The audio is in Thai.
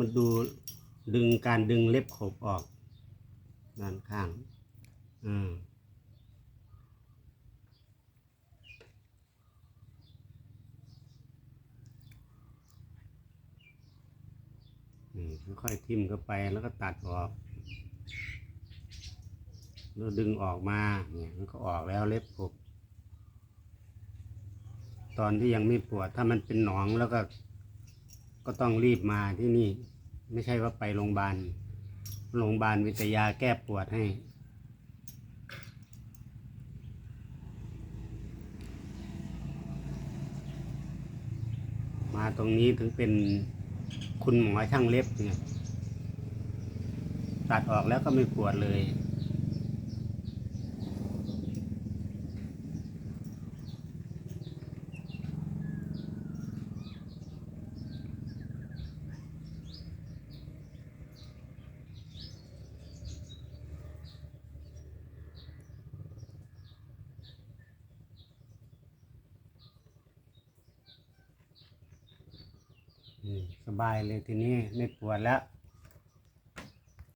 มันดูดึงการดึงเล็บขบออกด้านข้างอืมค่อยๆทิ่มเข้าไปแล้วก็ตัดออกแล้วดึงออกมาเนี่ยมันก็ออกแล้วเล็บขบตอนที่ยังไม่ปวดถ้ามันเป็นหนองแล้วก็ ก็ต้องรีบมาที่นี่ ไม่ใช่ว่าไปโรงพยาบาลโรงพยาบาลวิทยาแก้ปวดให้ มาตรงนี้ถึงเป็นคุณหมอช่างเล็บเนี่ยตัดออกแล้วก็ไม่ปวดเลย สบายเลยทีนี้ไม่ปวดแล้ว